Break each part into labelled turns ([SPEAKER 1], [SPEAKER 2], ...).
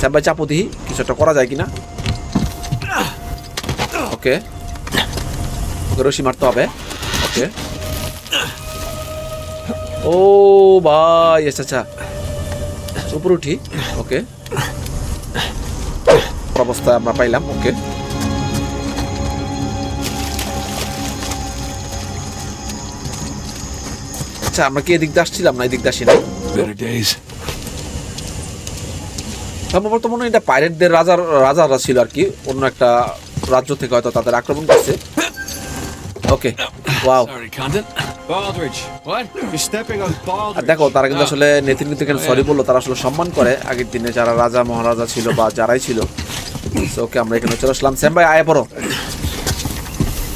[SPEAKER 1] Sam ভাই চাপো দিহি কিছু একটা করা যায় কিনা? ওকে ওকে, রশি মারতে হবে। ওকে ও ভাই আচ্ছা আচ্ছা। উপরে উঠি। ওকে অবস্থা আমরা পাইলাম। ওকে আচ্ছা আমরা কি এদিক দিয়ে আসছিলাম না এদিক দিয়ে আসি
[SPEAKER 2] days.
[SPEAKER 1] সম্ভবত মনে হয় এটা পাইরেটদের রাজার রাজারা ছিল আর কি অন্য একটা রাজ্য থেকে হয়তো তাদের আক্রমণ করছে। Okay wow. দেখো তারা কিন্তু আসলে নেতিন কিন্তু এখানে সরি বলল তারা আসলে সম্মান করে। আগের দিনে যারা রাজা মহারাজা ছিল বা যারাই ছিল। ওকে আমরা এখানে চলে আসলাম। স্যাম ভাই আয় পড়ো।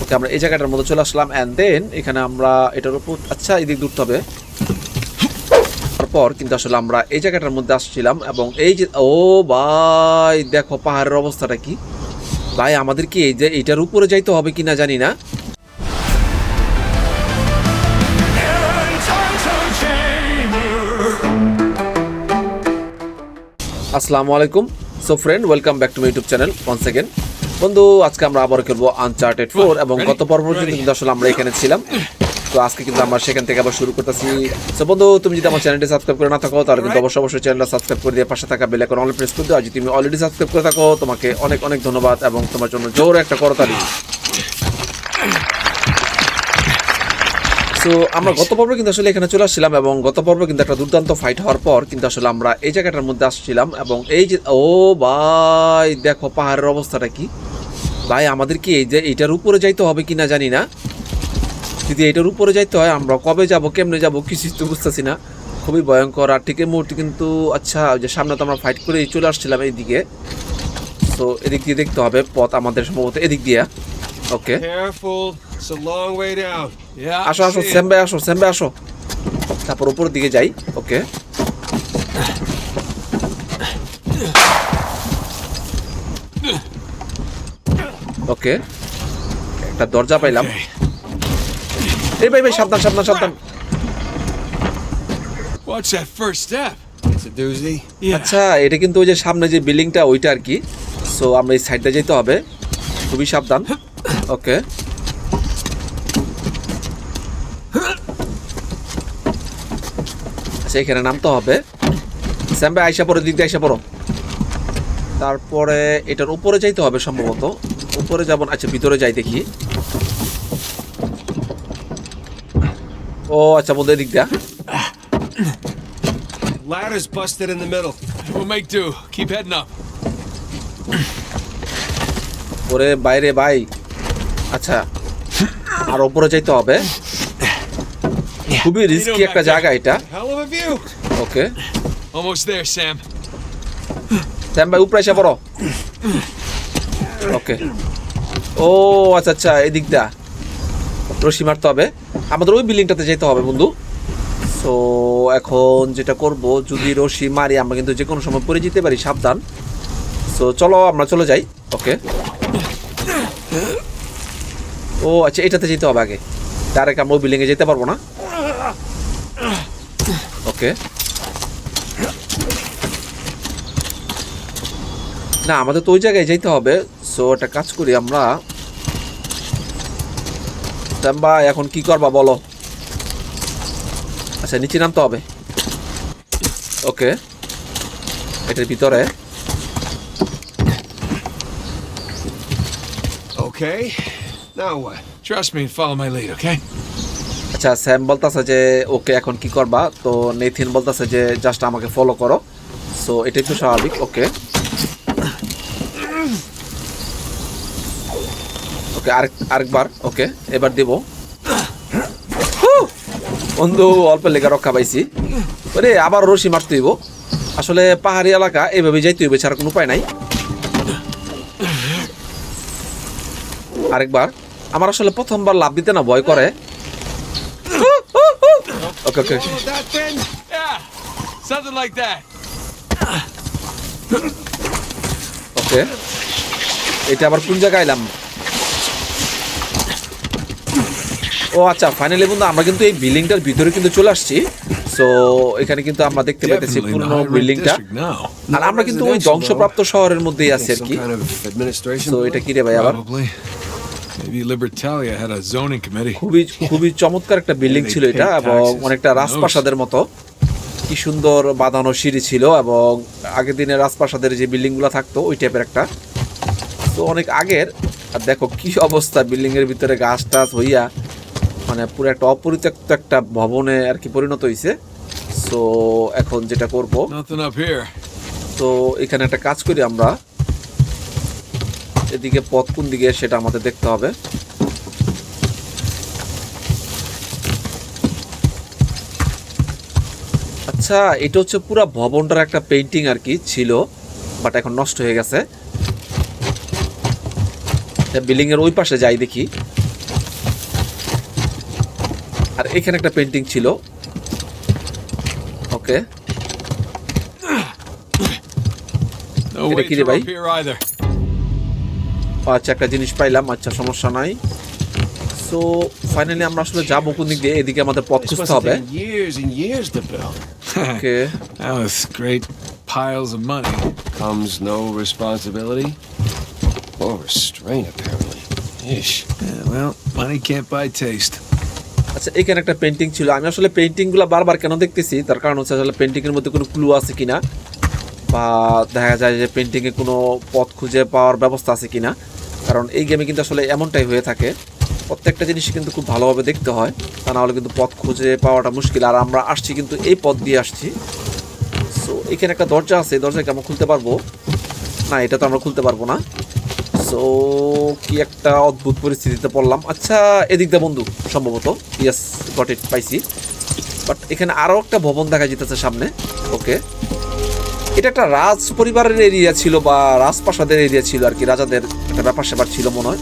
[SPEAKER 1] ওকে আমরা এই জায়গাটার মধ্যে চলে আসলাম। অ্যান্ড দেন এখানে আমরা এটার উপর আচ্ছা এদিক দূরতে হবে। তারপর কিন্তু আসলে আমরা এই জায়গাটার মধ্যে আসছিলাম এবং এই যে ও ভাই দেখো পাহাড়ের অবস্থাটা কি? ভাই আমাদের কি এই যে এইটার উপরে যাইতে হবে কিনা জানি না। আসসালামু আলাইকুম। So friend welcome back to my YouTube channel one second বন্ধু আজকে আমরা আবার খেলব আনচার্টেড ফোর এবং গত পর্ব পর্যন্ত কিন্তু আসলে আমরা এখানে ছিলাম। তো আজকে কিন্তু আমরা সেখান থেকে আবার শুরু করতেছি। সো বন্ধু তুমি যদি আমার চ্যানেলটি সাবস্ক্রাইব করে না থাকো তাহলে কিন্তু অবশ্যই অবশ্যই চ্যানেলটা সাবস্ক্রাইব করে দিয়ে পাশে থাকা বেল আইকন অল প্রেস করে দিও। আর যদি তুমি অলরেডি সাবস্ক্রাইব করে থাকো তোমাকে অনেক অনেক ধন্যবাদ এবং তোমার জন্য জোর একটা করতালি। সো আমরা গত পর্বে কিন্তু আসলে এখানে চলে আসছিলাম এবং গত পর্বে কিন্তু একটা দুর্দান্ত ফাইট হওয়ার পর কিন্তু আসলে আমরা এই জায়গাটার মধ্যে আসছিলাম এবং এই যে ও ভাই দেখো পাহাড়ের অবস্থাটা কি? ভাই আমাদের কি এই যে এইটার উপরে যাইতে হবে কিনা জানি না। যদি এটার উপরে যাইতে হয় আমরা। কবে যাব কেমনে যাব কিছু তো বুঝতেছি না। খুবই ভয়ঙ্কর। আর ঠিক এই মুহূর্তে কিন্তু আচ্ছা যে সামনে তো আমরা ফাইট করে চলে আসছিলাম এইদিকে। তো এদিক দিয়ে দেখতে হবে পথ আমাদের সম্ভবত এদিক দিয়ে। ওকে. আসো আসো ভাই আসো স্যাম ভাই আসো। তারপর উপরের দিকে যাই ওকে ওকে একটা দরজা পাইলাম। এই ভাই ভাই সাবধান সাবধান সাবধান।
[SPEAKER 2] Watch that first step.
[SPEAKER 3] It's a doozy.
[SPEAKER 2] Yeah.
[SPEAKER 1] আচ্ছা এটা কিন্তু ওই যে সামনে যে বিল্ডিংটা ওইটা আর কি। সো আমরা এই সাইডটা যেতে হবে। খুবই সাবধান। ওকে আচ্ছা এখানে নামতে হবে। স্যাম ভাই আইসা পড়ো দিক দিয়ে আইসা পড়ো। তারপরে এটার উপরে যাইতে হবে সম্ভবত। উপরে যাব আচ্ছা ভিতরে যাই দেখি। ও আচ্ছা বলতে দিক দিয়া
[SPEAKER 3] Ladder's busted in the middle.
[SPEAKER 2] We'll make do. Keep heading up.
[SPEAKER 1] ওরে বাইরে ভাই আচ্ছা আর ওপরে যাইতে হবে খুবই রিস্কি একটা জায়গা এটা. Okay
[SPEAKER 2] Almost there, Sam.
[SPEAKER 1] Sam ভাই উপরে এসে পড়ো ওকে ও আচ্ছা আচ্ছা এদিকটা রশি মারতে হবে আমাদের ওই বিল্ডিংটাতে যেতে হবে, বন্ধু। তো এখন যেটা করব, যদি রশি মারি, আমরা কিন্তু যে কোনো সময় পড়ে যেতে পারি, সাবধান। তো চলো, আমরা চলে যাই। ওকে ও আচ্ছা এটাতে যেতে হবে আগে। ডাইরেক্ট আমরা ওই বিল্ডিংয়ে যেতে পারব না। ওকে না, আমাদের তো ওই জায়গায় যেতে হবে। সো একটা কাজ করি, আমরা শ্যাম্বা এখন কি করবা বলো আচ্ছা নিচে নামতে হবে ওকে এটার ভিতরে
[SPEAKER 3] Okay. Now what?
[SPEAKER 2] Trust me and follow my lead, okay?
[SPEAKER 1] আচ্ছা স্যাম বলতেছে যে ওকে এখন কি করবা তো নেথিন বলতেছে যে জাস্ট আমাকে ফলো করো সো এটাই তো স্বাভাবিক ওকে ওকে আরেক আরেকবার ওকে এবার দেব। বন্ধু অল্প লেখা রক্ষা পাইছি। ওরে আবার রশি মারতে হইব। আসলে পাহাড়ি এলাকা এভাবে যাইতে হইবে ছাড়া কোনো উপায় নাই। আরেকবার। আমার আসলে প্রথমবার লাভ দিতে না ভয় করে। ওকে ওকে।
[SPEAKER 3] Oh.
[SPEAKER 1] ওকে। এটা আবার কোন জায়গায় এলাম? ও আচ্ছা ফাইনালি বন্ধু আমরা কিন্তু এই বিল্ডিংটার ভিতরে কিন্তু চলে আসছি। সো এখানে কিন্তু আমরা দেখতে পাইতেছি পুরনো বিল্ডিংটা। আর আমরা কিন্তু ওই ধ্বংসপ্রাপ্ত শহরের মধ্যেই আছি আর কি. সো এটা কি রে ভাই আবার. খুবই খুবই চমৎকার একটা বিল্ডিং ছিল এটা এবং অনেকটা রাজপ্রাসাদের মতো। কি সুন্দর বাঁধানো সিঁড়ি ছিল এবং আগের দিনের রাজপ্রাসাদের যে বিল্ডিংগুলো থাকতো ওই টাইপের একটা। তো অনেক আগের। আর দেখো কি অবস্থা বিল্ডিং এর ভিতরে গাছ টাছ হইয়া মানে পুরো একটা অপরিত্যক্ত একটা ভবনে আর কি পরিণত হয়েছে সো এখন যেটা করব তো এখানে একটা কাজ করি আমরা। এদিকে পথ কোন দিকে সেটা আমাদের দেখতে হবে। আচ্ছা এটা হচ্ছে পুরো ভবনটার একটা পেন্টিং আর কি ছিল বাট এখন নষ্ট হয়ে গেছে। বিল্ডিং এর ওই পাশে যাই দেখি। আর এখানে একটা পেন্টিং ছিল ওকে bite.
[SPEAKER 2] up here either.
[SPEAKER 1] আচ্ছা একটা জিনিস পাইলাম আচ্ছা সমস্যা নাই সো ফাইনালি আমরা আসলে যাব কোন দিক দিয়ে এদিকে আমাদের পথ খুঁজতে হবে. ওকে
[SPEAKER 2] great piles of money.
[SPEAKER 3] Comes no responsibility or restraint, apparently. Ish.
[SPEAKER 2] Yeah, well, money can't buy taste.
[SPEAKER 1] আচ্ছা এখানে একটা পেন্টিং ছিল। আমি আসলে পেন্টিংগুলো বারবার কেন দেখতেছি? তার কারণ হচ্ছে আসলে পেন্টিং এর মধ্যে কোনো ক্লু আছে কিনা? বা দেখা যায় যে পেন্টিং এ কোনো পথ খুঁজে পাওয়ার ব্যবস্থা আছে কিনা? কারণ এই গেমে কিন্তু আসলে এমনটাই হয়ে থাকে। প্রত্যেকটা জিনিস কিন্তু খুব ভালোভাবে দেখতে হয়। তা না হলে কিন্তু পথ খুঁজে পাওয়াটা মুশকিল। আর আমরা আসছি কিন্তু এই পথ দিয়ে আসছি। সো এখানে একটা দরজা আছে। এই দরজাকে আমরা খুলতে পারব? না, এটা তো আমরা খুলতে পারব না। সো কি একটা অদ্ভুত পরিস্থিতিতে পড়লাম। আচ্ছা এদিক দিয়ে বন্ধু, সম্ভবত। ইয়েস গট ইট পাইছি। বাট এখানে আরও একটা ভবন দেখা যেতেছে সামনে। ওকে এটা একটা রাজ পরিবারের এরিয়া ছিল বা রাজপ্রাসাদের এরিয়া ছিল আর কি। রাজাদের একটা ব্যাপার স্যাপার ছিল মনে হয়।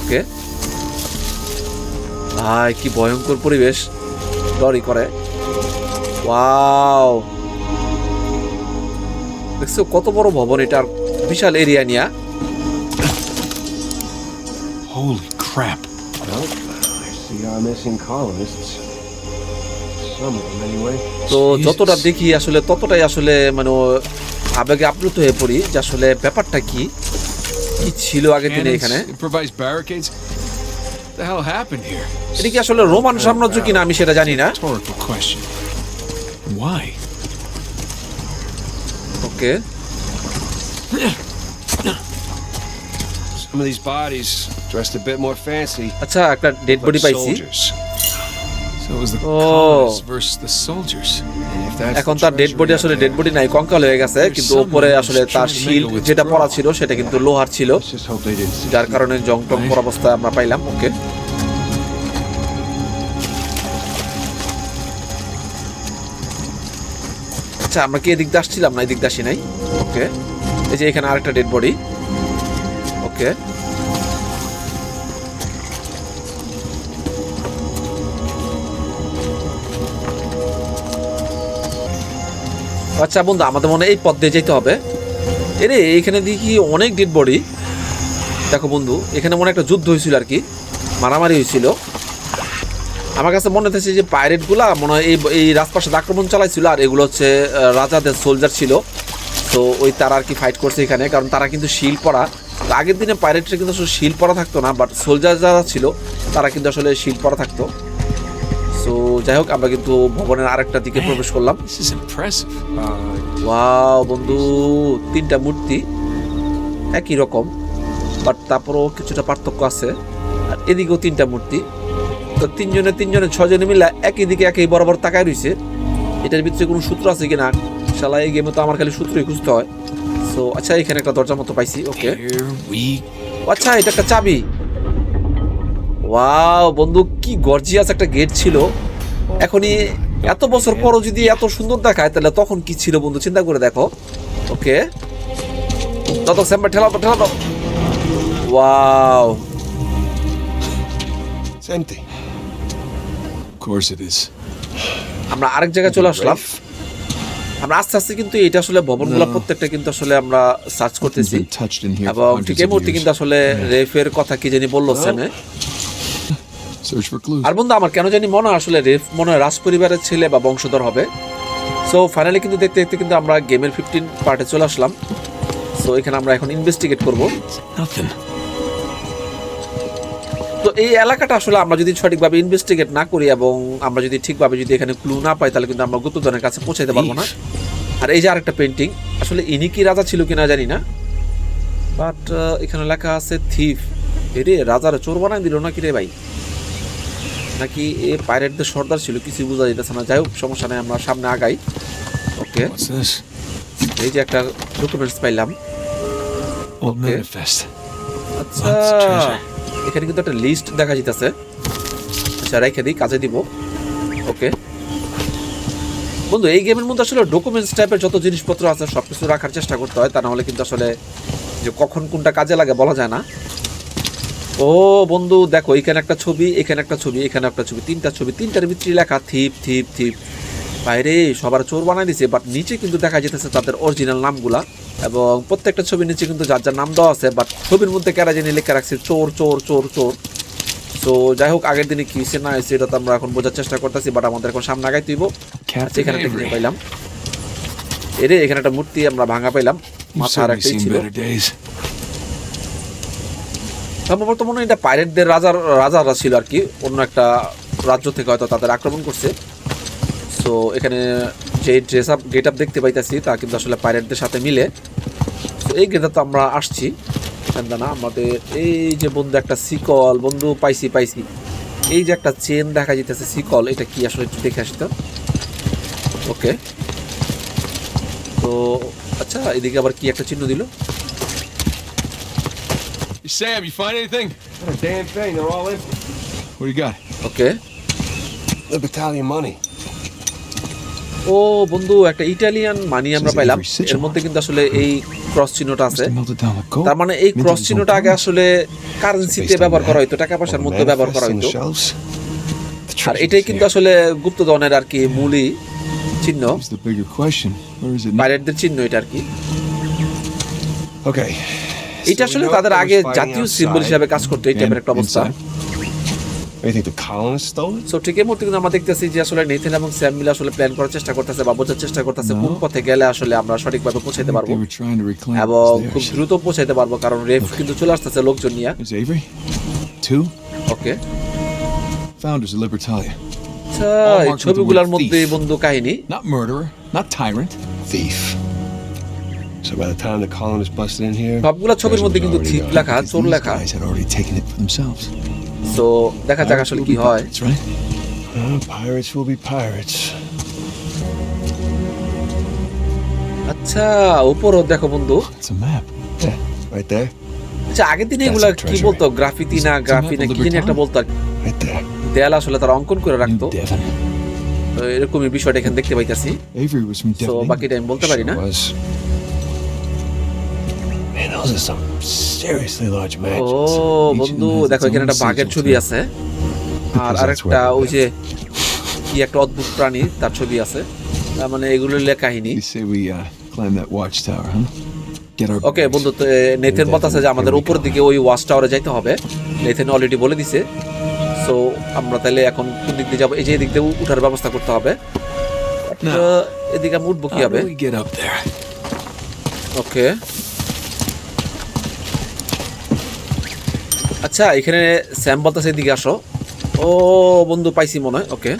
[SPEAKER 1] ওকে ভাই, কি ভয়ঙ্কর পরিবেশ। ডরই করে। ওয়াও দেখছ, কত বড় ভবন এটার বিশাল এরিয়া নিয়া।
[SPEAKER 2] Holy crap.
[SPEAKER 3] Well, I see our missing colonists. Some of them, anyway.
[SPEAKER 1] তো. যতটা দেখি আসলে ততটাই আসলে মানে আবেগে আপ্লুত হয়ে পড়ি যে আসলে ব্যাপারটা কি কি ছিল আগের দিনে এখানে
[SPEAKER 2] barricades. The hell happened here?
[SPEAKER 1] এটা কি আসলে রোমান সাম্রাজ্য কিনা আমি সেটা জানি না
[SPEAKER 2] Why?
[SPEAKER 1] Okay
[SPEAKER 3] Some of these bodies dressed a bit more fancy.
[SPEAKER 1] আচ্ছা একটা ডেড বডি পাইছি
[SPEAKER 3] soldiers.
[SPEAKER 2] So it was the
[SPEAKER 1] Oh.
[SPEAKER 2] colonists versus the soldiers.
[SPEAKER 3] And if that's
[SPEAKER 1] এখন
[SPEAKER 3] the
[SPEAKER 1] তার ডেড
[SPEAKER 3] treasure
[SPEAKER 1] বডি আসলে ডেড
[SPEAKER 3] there,
[SPEAKER 1] বডি নাই কঙ্কাল হয়ে গেছে কিন্তু ওপরে আসলে তার শিল্ড যেটা পরা ছিল সেটা কিন্তু লোহার ছিল
[SPEAKER 3] Let's just hope they didn't see
[SPEAKER 1] যার কারণে জং টং পর অবস্থায় আমরা পাইলাম ওকে আচ্ছা আমরা কি এদিক দিয়ে আসছিলাম না এদিক দিয়ে আসি নাই ওকে এই যে এখানে আরেকটা ডেড বডি ওকে। আচ্ছা বন্ধু, আমাদের মনে এই পথ দিয়ে যেতে হবে। এরে, এখানে দেখি অনেক ডেড বডি দেখো বন্ধু, এখানে মনে একটা যুদ্ধ হয়েছিল আর কি। মারামারি হয়েছিল। আমার কাছে মনে হচ্ছে যে পাইরেটগুলা মনে হয় এই এই রাজপাশে আক্রমণ চালাইছিল আর এগুলো হচ্ছে রাজাদের সোলজার ছিল। তো ওই তারা আর কি ফাইট করছে এখানে, কারণ তারা কিন্তু শিল পরা আগের দিনে পাইরেটরা কিন্তু আসলে শিল পরা থাকতো না বাট সোলজার যারা ছিল তারা কিন্তু আসলে শিল পরা থাকতো। সো যাই হোক আমরা কিন্তু ভবনের আরেকটা দিকে প্রবেশ করলাম। ওয়াও বন্ধু তিনটা মূর্তি একই রকম বাট তারপরও কিছুটা পার্থক্য আছে। আর এদিকেও তিনটা মূর্তি। তো তিনজনে তিনজনে ছজনে মিলে একই দিকে একই বরাবর তাকায় রয়েছে এটার ভিতরে কোনো সূত্র আছে কিনা? শালা এই গেমে তো আমার খালি সূত্রই খুঁজতে হয়। সো আচ্ছা এখানে একটা দরজার মতো পাইছি ওকে। আচ্ছা এটা একটা চাবি। ওয়াও বন্ধু কি গর্জিয়াস একটা গেট ছিল। এখনই এত বছর পরও যদি এত সুন্দর দেখায় তাহলে তখন কি ছিল বন্ধু? চিন্তা করে দেখো। ওকে। তত স্যাম্বার ঠেলা তো ঠেলা তো wow.
[SPEAKER 3] Empty.
[SPEAKER 2] Of course it is.
[SPEAKER 1] আমরা আরেক জায়গায় চলে আসলাম? আমরা আস্তে আস্তে কিন্তু এটা আসলে ভবনগুলো
[SPEAKER 2] No.
[SPEAKER 1] প্রত্যেকটা কিন্তু আসলে আমরা সার্চ করতেছি এবং ঠিক এই মুহূর্তে কিন্তু আসলে রেফের কথা কি জানি বলল. স্যামে. আর বন্ধু আমার কেন জানি মনে হয় আসলে রেফ মনে হয় রাজ পরিবারের ছেলে বা বংশধর হবে সো ফাইনালি কিন্তু দেখতে দেখতে কিন্তু আমরা গেমের ফিফটিন পার্টে চলে আসলাম সো এখানে আমরা এখন ইনভেস্টিগেট করব. তো এই এলাকাটা আসলে আমরা যদি সঠিকভাবে ইনভেস্টিগেট না করি এবং আমরা যদি ঠিকভাবে যদি এখানে ক্লু না পাই তাহলে কিন্তু আমরা গুপ্তধনের কাছে পৌঁছাইতে পারব না। আর এই যে আরেকটা পেন্টিং আসলে ইনি কি রাজা ছিল কিনা জানি না। বাট এখানে লেখা আছে থিফ এরে রাজার চোর বানাই দিল নাকি রে ভাই? নাকি এ পাইরেটদের সর্দার ছিল কিছু বোঝা যেতেছে না। যাই হোক সমস্যা নেই আমরা সামনে আগাই। ওকে এই যে একটা ডকুমেন্টস পাইলাম. আচ্ছা. এখানে কিন্তু একটা লিস্ট দেখা যাইতেছে। আচ্ছা রেখে দিই কাজে দিব। ওকে বন্ধু, এই গেমের মধ্যে আসলে ডকুমেন্টস টাইপের যত জিনিসপত্র আছে সব কিছু রাখার চেষ্টা করতে হয়, তা না হলে কিন্তু আসলে যে কখন কোনটা কাজে লাগে বলা যায় না। ও বন্ধু, দেখো, এখানে একটা ছবি, এখানে একটা ছবি, এখানে একটা ছবি, তিনটা ছবি, তিনটার ভিতরে লেখা থিপ থিপ থিপ। বাইরে সবার চোর বানাই দিছে বাট নিচে কিন্তু দেখা যেতেছে তাদের অরিজিনাল নামগুলা। এবং প্রত্যেকটা ছবির নিচে কিন্তু যার যার নাম দেওয়া আছে বাট ছবির মধ্যে কেরা জানি লেখা রাখছে চোর চোর চোর চোর। তো যাই হোক আগের দিনে কি সে না হয়েছে এটা তো আমরা এখন বোঝার চেষ্টা করতেছি বাট আমাদের এখন সামনে আগাই তুইব আচ্ছা এখানে একটা পাইলাম। এরে এখানে একটা মূর্তি আমরা ভাঙা পাইলাম। মাথার
[SPEAKER 2] seen
[SPEAKER 1] ছিল। সম্ভবত মনে হয় এটা পাইরেটদের রাজার রাজারা ছিল আর কি। অন্য একটা রাজ্য থেকে হয়তো তাদের আক্রমণ করছে। সো এখানে যে ড্রেস আপ গেট আপ দেখতে পাইতেছি তা কিন্তু আসলে পাইরেটদের সাথে মিলে তো এই গেটে তো আমরা আসছি না আমাদের এই যে বন্ধু একটা সিকল বন্ধু পাইছি পাইছি এই যে একটা চেন দেখা যেতেছে সিকল এটা কি আসলে একটু দেখে আসি তো ওকে তো আচ্ছা এদিকে আবার কি একটা চিহ্ন দিল
[SPEAKER 2] Sam, you find anything?
[SPEAKER 3] Not a damn thing. They're all empty.
[SPEAKER 2] What do you got?
[SPEAKER 1] Okay
[SPEAKER 3] The battalion money.
[SPEAKER 1] ও বন্ধু একটা ইটালিয়ান মানি আমরা পাইলাম। এর মধ্যে কিন্তু আসলে এই ক্রস চিহ্নটা আছে। তার মানে এই ক্রস চিহ্নটা আগে আসলে কারেন্সিতে ব্যবহার করা হইতো টাকা পয়সার মধ্যে ব্যবহার করা হইতো। আর এটাই কিন্তু আসলে গুপ্ত ধনের আর কি মূলই চিহ্ন। পাইলটদের চিহ্ন এটা আর কি। এটা আসলে তাদের আগে জাতীয় সিম্বল হিসাবে কাজ করতো এই টাইপের একটা অবস্থা।
[SPEAKER 3] এইতো কাউন্সিল
[SPEAKER 1] সো ঠিক কিন্তু আমরা দেখতেছি যে আসলে নেথেন এবং স্যাম মিলে আসলে প্ল্যান করার চেষ্টা করতেছে বা বোঝার চেষ্টা করতেছে কোন পথে গেলে আসলে আমরা সঠিকভাবে
[SPEAKER 2] পৌঁছাতে
[SPEAKER 1] পারব। খুব দ্রুত পারব কারণ রেফ কিন্তু চলে আসতেছে লোকজন নিয়ে। ছবিগুলোর মধ্যে বন্ধু কাহিনী
[SPEAKER 2] not murderer not tyrant
[SPEAKER 3] thief So
[SPEAKER 1] ছবির মধ্যে কিন্তু লেখা চোর লেখা।
[SPEAKER 2] already.
[SPEAKER 1] আগের দিনে এগুলা কি বলতো? গ্রাফিতি না গ্রাফি না একটা বলতো? দেয়াল আসলে তারা অঙ্কন করে রাখতো। এরকমই বিষয়টা এখানে দেখতে পাইতাছি। বাকিটা আমি বলতে পারি না।
[SPEAKER 3] Are some seriously large
[SPEAKER 1] O
[SPEAKER 3] mansions.
[SPEAKER 1] বন্ধু দেখো এখানে একটা বাঘের ছবি আছে। আর আরেকটা ওই যে কি একটা অদ্ভুত প্রাণী তার ছবি আছে। তার মানে এগুলো লে- কাহিনী।
[SPEAKER 2] We uh,
[SPEAKER 1] ওকে বন্ধু নেথেন বলতেছে যে আমাদের উপর দিকে ওই ওয়াচ টাওয়ারে যাইতে হবে। নেথেন অলরেডি বলে দিছে। সো আমরা তাহলে এখন কোন দিক দিয়ে যাব? এই যে এদিক দিয়ে উঠার ব্যবস্থা করতে হবে। এদিকে আমি উঠবো
[SPEAKER 2] up there?
[SPEAKER 1] ওকে আচ্ছা এখানে স্যাম বলতেছে এদিকে আসো। ও বন্ধু পাইছি মনে হয় ওকে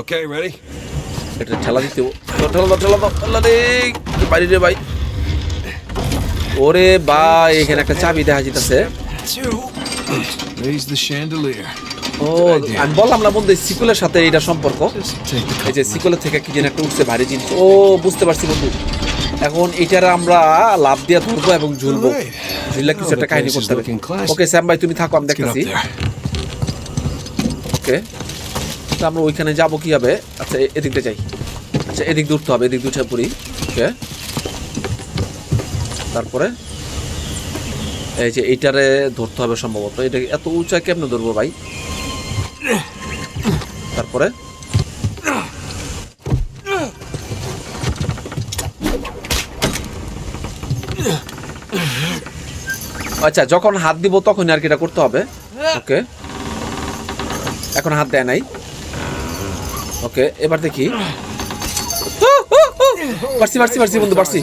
[SPEAKER 3] ওকে ready?
[SPEAKER 1] এটা ঠেলা দিতে ঠেলা দাও ঠেলা দাও আল্লাহ রে বাইরে রে ভাই? ওরে ভাই এখানে একটা চাবি দেখা যেতেছে. ও আমি বললাম না বন্ধু সিকুলের সাথে এটা সম্পর্ক। এই যে সিকুলের থেকে কি যেন একটা উঠছে ভারী জিনিস। ও বুঝতে পারছি বন্ধু। এখন এটার আমরা লাভ দিয়ে ধরবো এবং ঝুলবো। কিছু একটা কাহিনী করতে হবে ওকে স্যাম ভাই তুমি থাকো আমি দেখতেছি ওকে তো আমরা ওইখানে যাব কি হবে আচ্ছা এ- এদিক যাই আচ্ছা এদিক উঠতে হবে এদিক উঠে পড়ি ওকে তারপরে এই যে এইটারে ধরতে হবে সম্ভবত। এটা এত উঁচায় কেমনে ধরবো ভাই তারপরে আচ্ছা যখন হাত দিব তখন আর কি এটা করতে হবে? ওকে। এখন হাত দেয় নাই। ওকে এবার দেখি। পারছি পারছি পারছি বন্ধু পারছি।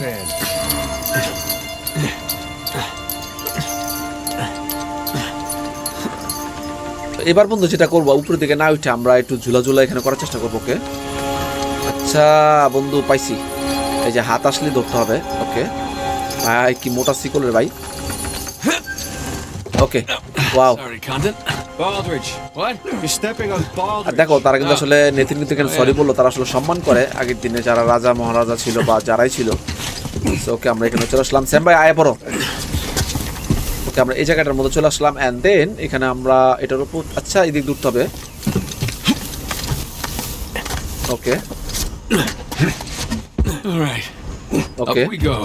[SPEAKER 1] এবার বন্ধু যেটা করব উপরের দিকে না উঠে আমরা একটু ঝুলা ঝুলা এখানে করার চেষ্টা করব ওকে? আচ্ছা বন্ধু পাইছি। এই যে হাত আসলে ধরতে হবে ওকে? ভাই কি মোটা শিকলের ভাই। Okay wow
[SPEAKER 2] Sorry, Condon.
[SPEAKER 3] Baldridge,
[SPEAKER 2] What?
[SPEAKER 3] you're stepping on
[SPEAKER 1] আর
[SPEAKER 3] Baldridge.
[SPEAKER 1] দেখো তারা কিন্তু আসলে নেতিন কিন্তু এখানে সরি বলল তারা আসলে সম্মান করে আগের দিনে যারা রাজা মহারাজা ছিল বা যারাই ছিল So, ওকে আমরা এখানে চলে আসলাম স্যাম ভাই আয় পড়ো ওকে আমরা এই জায়গাটার মধ্যে চলে আসলাম অ্যান্ড দেন এখানে আমরা এটার উপর আচ্ছা এদিক দূরতে হবে ওকে
[SPEAKER 2] All right.
[SPEAKER 1] Okay
[SPEAKER 2] Up we go.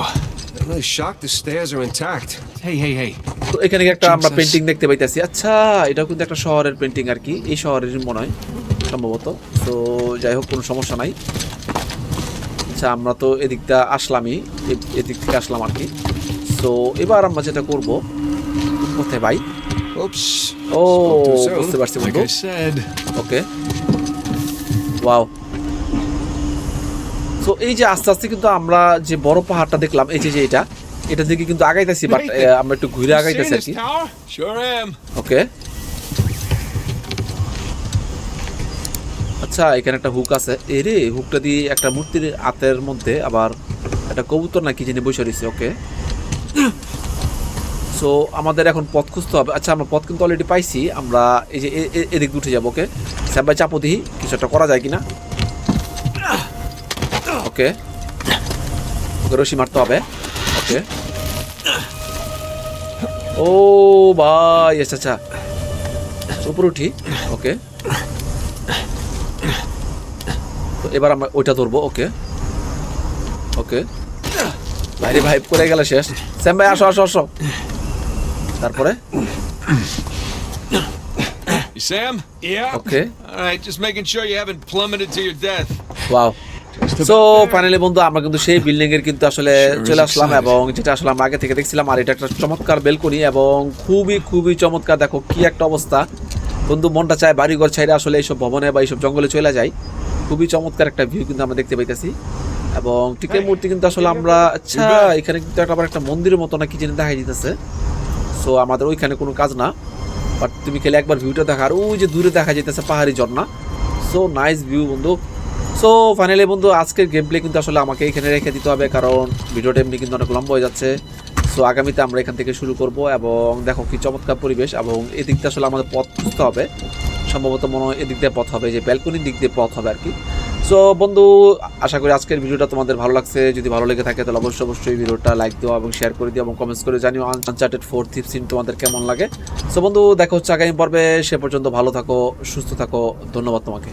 [SPEAKER 3] I'm really shocked the stairs are intact.
[SPEAKER 2] Hey, hey, hey.
[SPEAKER 1] তো এখানে একটা আমরা পেন্টিং দেখতে পাইতেছি। আচ্ছা এটাও কিন্তু একটা শহরের পেন্টিং আর কি। এই শহরের মনে হয় সম্ভবত। তো যাই হোক কোনো সমস্যা নাই। আচ্ছা আমরা তো এদিকটা আসলামই। এদিক থেকে আসলাম আর কি। তো এবার আমরা যেটা করব কোথায় ভাই. ও. বুঝতে পারছি বন্ধু। ওকে ওয়াও তো এই যে আস্তে আস্তে কিন্তু আমরা যে বড় পাহাড়টা দেখলাম এই যে এটা এটা দিকে কিন্তু আগাইতেছি বাট আমরা একটু ঘুরে আগাইতেছি আর কি. ওকে আচ্ছা এখানে একটা হুক আছে। এ রে হুকটা দিয়ে একটা মূর্তির হাতের মধ্যে আবার একটা কবুতর না কি জানি বসে রয়েছে ওকে সো আমাদের এখন পথ খুঁজতে হবে। আচ্ছা আমরা পথ কিন্তু অলরেডি পাইছি। আমরা এই যে এদিক উঠে যাব ওকে স্যাম ভাই চাপো দিই কিছু একটা করা যায় কিনা। ওকে ওকে রশি মারতে হবে। ওকে। ও ভাই আচ্ছা আচ্ছা। উপরে উঠি ওকে। তো এবার আমরা ওইটা ধরবো ওকে। ওকে। বাইরে ভাই করে গেল শেষ। স্যাম ভাই আসো আসো আসো। তারপরে?
[SPEAKER 2] Sam?
[SPEAKER 3] Yeah.
[SPEAKER 1] Okay
[SPEAKER 2] All right, just making sure you haven't plummeted to your death.
[SPEAKER 1] Wow so finally বন্ধু আমরা কিন্তু সেই বিল্ডিং এর কিন্তু আসলে চলে আসলাম এবং যেটা আসলে আমরা আগে থেকে দেখছিলাম আর এটা একটা চমৎকার বেলকনি এবং খুবই খুবই চমৎকার। দেখো কি একটা অবস্থা। বন্ধু মনটা চায় বাড়িঘর ছাইরে আসলে এইসব ভবনে বা এইসব জঙ্গলে চলে যায়। খুবই চমৎকার একটা ভিউ কিন্তু আমরা দেখতে পাইতেছি। এবং টিকের মূর্তি কিন্তু আসলে আমরা আচ্ছা এখানে কিন্তু একটা আবার একটা মন্দিরের মতো না কি দেখা যেতেছে সো আমাদের ওইখানে কোনো কাজ না। বাট তুমি খেলে একবার ভিউটা দেখা আর ওই যে দূরে দেখা যেতেছে পাহাড়ি ঝর্ণা। সো নাইস ভিউ বন্ধু। সো ফাইনালি বন্ধু, আজকের গেম প্লে কিন্তু আসলে আমাকে এখানে রেখে দিতে হবে, কারণ ভিডিওটা এমনি কিন্তু অনেক লম্বা হয়ে যাচ্ছে। সো আগামীতে আমরা এখান থেকে শুরু করব এবং দেখো কি চমৎকার পরিবেশ এবং এদিক দিয়ে আসলে আমাদের পথ খুঁজতে হবে। সম্ভবত মনে হয় এদিক দিয়ে পথ হবে যে ব্যালকনির দিক দিয়ে পথ হবে আর কি সো বন্ধু, আশা করি আজকের ভিডিওটা তোমাদের ভালো লাগছে। যদি ভালো লেগে থাকে, তাহলে অবশ্যই অবশ্যই ভিডিওটা লাইক দিও এবং শেয়ার করে দিও এবং কমেন্টস করে জানিও আনচার্টেড ফোর থিপ সিন তোমাদের কেমন লাগে। সো বন্ধু, দেখা হচ্ছে আগামী পর্বে। সে পর্যন্ত ভালো থাকো, সুস্থ থাকো। ধন্যবাদ তোমাকে।